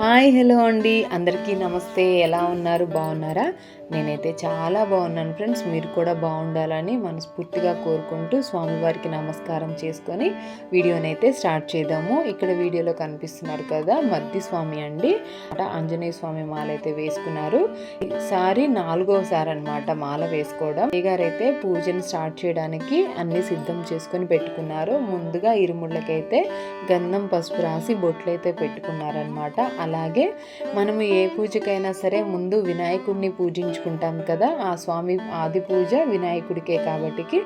Hi hello అండి. అందరికీ నమస్తే. ఎలా ఉన్నారు? బాగున్నారా? నేనైతే చాలా బాగున్నాను ఫ్రెండ్స్. మీరు కూడా బాగుండాలని మనస్ఫూర్తిగా కోరుకుంటూ స్వామివారికి నమస్కారం చేసుకొని వీడియోనైతే స్టార్ట్ చేద్దాము. ఇక్కడ వీడియోలో కనిపిస్తున్నారు కదా మద్ది స్వామి అండి. అట ఆంజనేయ స్వామి మాల అయితే వేసుకున్నారు ఈసారి నాలుగోసారి అనమాట మాల వేసుకోవడం. గారైతే పూజను స్టార్ట్ చేయడానికి అన్ని సిద్ధం చేసుకొని పెట్టుకున్నారు. ముందుగా ఇరుముళ్ళకైతే గంధం పసుపు రాసి బొట్లు అయితే పెట్టుకున్నారనమాట అలాగే మనము ఏ పూజకైనా సరే ముందు వినాయకుడిని పూజించుకుంటాం కదా. ఆ స్వామి ఆది పూజ వినాయకుడికే కాబట్టికి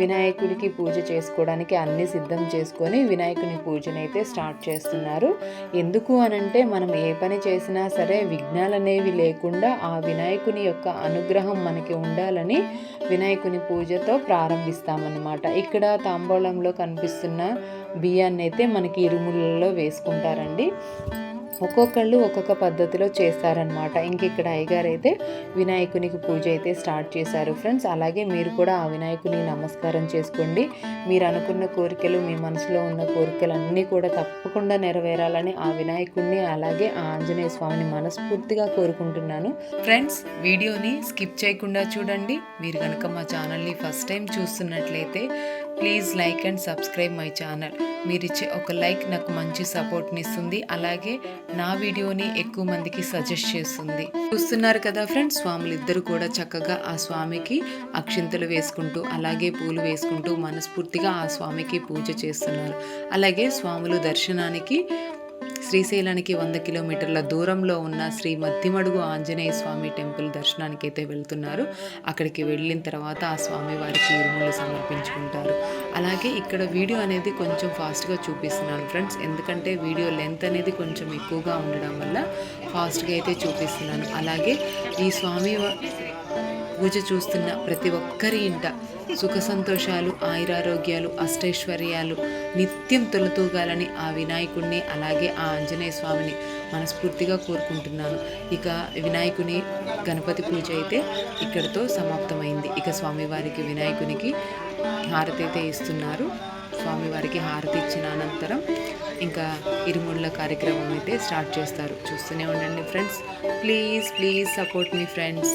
వినాయకుడికి పూజ చేసుకోవడానికి అన్ని సిద్ధం చేసుకొని వినాయకుని పూజనైతే స్టార్ట్ చేస్తున్నారు. ఎందుకు అనంటే మనం ఏ పని చేసినా సరే విఘ్నాలు అనేవి లేకుండా ఆ వినాయకుని యొక్క అనుగ్రహం మనకి ఉండాలని వినాయకుని పూజతో ప్రారంభిస్తామన్నమాట. ఇక్కడ తాంబూలంలో కనిపిస్తున్న బియ్యాన్ని అయితే మనకి ఇరుములలో వేసుకుంటారండి. ఒక్కొక్కళ్ళు ఒక్కొక్క పద్ధతిలో చేస్తారనమాట ఇంక ఇక్కడ అయ్యగారు అయితే వినాయకునికి పూజ అయితే స్టార్ట్ చేశారు. ఫ్రెండ్స్ అలాగే మీరు కూడా ఆ వినాయకుని నమస్కారం చేసుకోండి. మీరు అనుకున్న కోరికలు మీ మనసులో ఉన్న కోరికలు అన్నీ కూడా తప్పకుండా నెరవేరాలని ఆ వినాయకుడిని అలాగే ఆ ఆంజనేయ స్వామిని మనస్ఫూర్తిగా కోరుకుంటున్నాను. ఫ్రెండ్స్ వీడియోని స్కిప్ చేయకుండా చూడండి. మీరు కనుక మా ఛానల్ని ఫస్ట్ టైం చూస్తున్నట్లయితే please like and subscribe my channel. మీరు ఇచ్చే ఒక లైక్ నాకు మంచి సపోర్ట్ని ఇస్తుంది అలాగే నా వీడియోని ఎక్కువ మందికి సజెస్ట్ చేస్తుంది. చూస్తున్నారు కదా ఫ్రెండ్స్ స్వాములు ఇద్దరు కూడా చక్కగా ఆ స్వామికి అక్షింతలు వేసుకుంటూ అలాగే పూలు వేసుకుంటూ మనస్ఫూర్తిగా ఆ స్వామికి పూజ చేస్తున్నారు. అలాగే స్వాములు దర్శనానికి శ్రీశైలానికి వంద కిలోమీటర్ల దూరంలో ఉన్న శ్రీ మద్దిమడుగు ఆంజనేయ స్వామి టెంపుల్ దర్శనానికి అయితే వెళ్తున్నారు. అక్కడికి వెళ్ళిన తర్వాత ఆ స్వామి వారికి ఇరుములు సమర్పించుకుంటారు. అలాగే ఇక్కడ వీడియో అనేది కొంచెం ఫాస్ట్గా చూపిస్తున్నాను ఫ్రెండ్స్. ఎందుకంటే వీడియో లెంత్ అనేది కొంచెం ఎక్కువగా ఉండడం వల్ల ఫాస్ట్గా అయితే చూపిస్తున్నాను. అలాగే ఈ స్వామి పూజ చూస్తున్న ప్రతి ఒక్కరి ఇంట సుఖ సంతోషాలు ఆయురారోగ్యాలు అష్టైశ్వర్యాలు నిత్యం తొలతూగాలని ఆ వినాయకుడిని అలాగే ఆ ఆంజనేయ స్వామిని మనస్ఫూర్తిగా కోరుకుంటున్నాను. ఇక వినాయకుని గణపతి పూజ అయితే ఇక్కడితో సమాప్తమైంది. ఇక స్వామివారికి వినాయకునికి హారతి అయితే ఇస్తున్నారు. స్వామివారికి హారతి ఇచ్చిన అనంతరం ఇంకా ఇరుముళ్ళ కార్యక్రమం అయితే స్టార్ట్ చేస్తారు. చూస్తూనే ఉండండి ఫ్రెండ్స్. ప్లీజ్ ప్లీజ్ సపోర్ట్ మీ ఫ్రెండ్స్.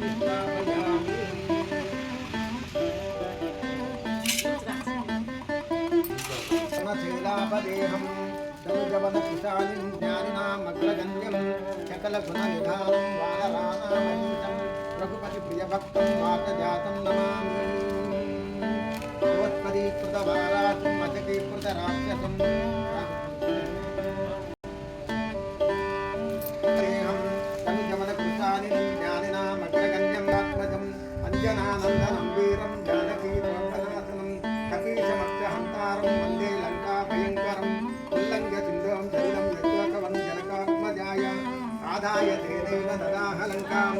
సమశీలాపదేహం సౌజవన కుశాలిం జ్ఞానినామగ్రగణ్యం సకలగుణనిధానం వానరానామనీతం రఘుపతి ప్రియభక్తం వాకజాతం నమామి. భగవత్పదీకృతవారాసం అచకీకృత రాక్షసం జ్ఞానినామగ్రగణ్యం ఆత్మజం అంజనానందనం వీరం ఆదాయ తేనైవ దదాహ లంకాం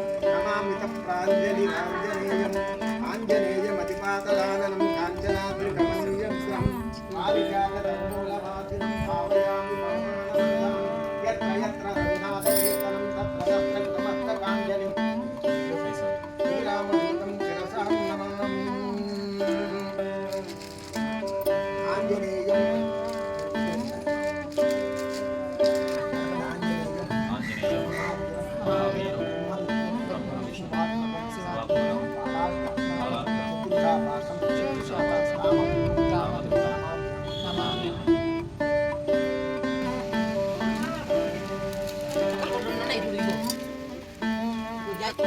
जय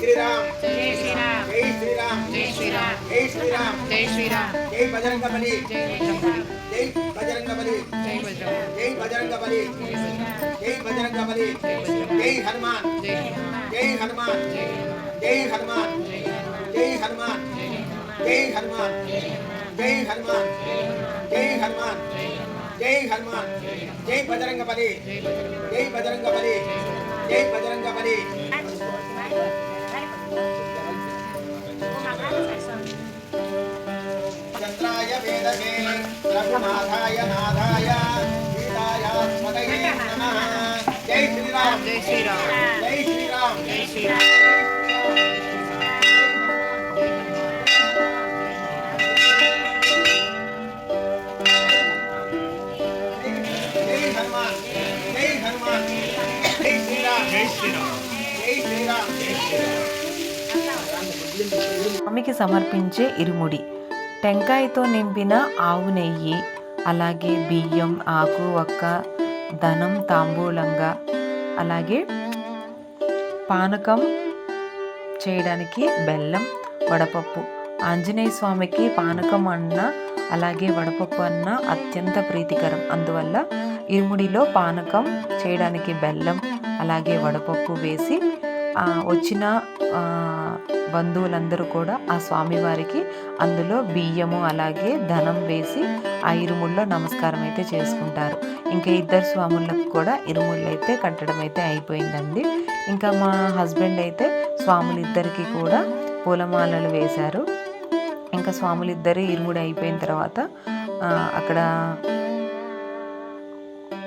श्री राम जय श्री श्री राम जय बजरंग बजरंग बली जय बजरंग बजरंग बली जय हनुमान जय हनुमान जय हनुमान जय हनुमान जय हनुमान जय हनुमान जय हनुमान జై హనుమాన్ జై బజరంగ బలి జై బజరంగ బలి జై బజరంగ బలి చంద్రాయ వేదమే. రఘునాథాయ నాథాయ. స్వదయే నమః. జై శ్రీరామ్. జై శ్రీరామ్. జై శ్రీరామ్. జై శ్రీరామ్. స్వామికి సమర్పించే ఇరుముడి. టెంకాయతో నింపిన ఆవు నెయ్యి అలాగే బియ్యం ఆకు ఒక్క ధనం తాంబూలంగా అలాగే పానకం చేయడానికి బెల్లం వడపప్పు. ఆంజనేయ స్వామికి పానకం అన్న అలాగే వడపప్పు అన్న అత్యంత ప్రీతికరం. అందువల్ల ఇరుముడిలో పానకం చేయడానికి బెల్లం అలాగే వడపప్పు వేసి వచ్చిన బంధువులందరూ కూడా ఆ స్వామివారికి అందులో బియ్యము అలాగే ధనం వేసి ఆ ఇరుముల్లో నమస్కారం అయితే చేసుకుంటారు. ఇంకా ఇద్దరు స్వాములకు కూడా ఇరుముళ్ళు అయితే కట్టడం అయితే అయిపోయిందండి. ఇంకా మా హస్బెండ్ అయితే స్వాములు ఇద్దరికి కూడా పూలమాలలు వేశారు. ఇంకా స్వాములిద్దరు ఇరుముడి అయిపోయిన తర్వాత అక్కడ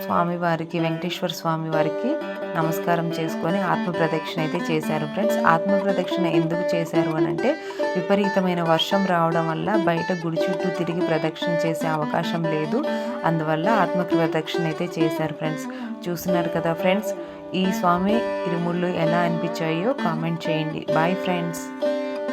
స్వామివారికి వెంకటేశ్వర స్వామి వారికి నమస్కారం చేసుకొని ఆత్మ ప్రదక్షిణ అయితే చేశారు. ఫ్రెండ్స్ ఆత్మ ప్రదక్షిణ ఎందుకు చేశారు అని అంటే విపరీతమైన వర్షం రావడం వల్ల బయట గుడి చుట్టూ తిరిగి ప్రదక్షిణ చేసే అవకాశం లేదు. అందువల్ల ఆత్మ ప్రదక్షిణ అయితే చేశారు. ఫ్రెండ్స్ చూస్తున్నారు కదా ఫ్రెండ్స్ ఈ స్వామి ఇరుముళ్ళు ఎలా అనిపించాయో కామెంట్ చేయండి. Bye friends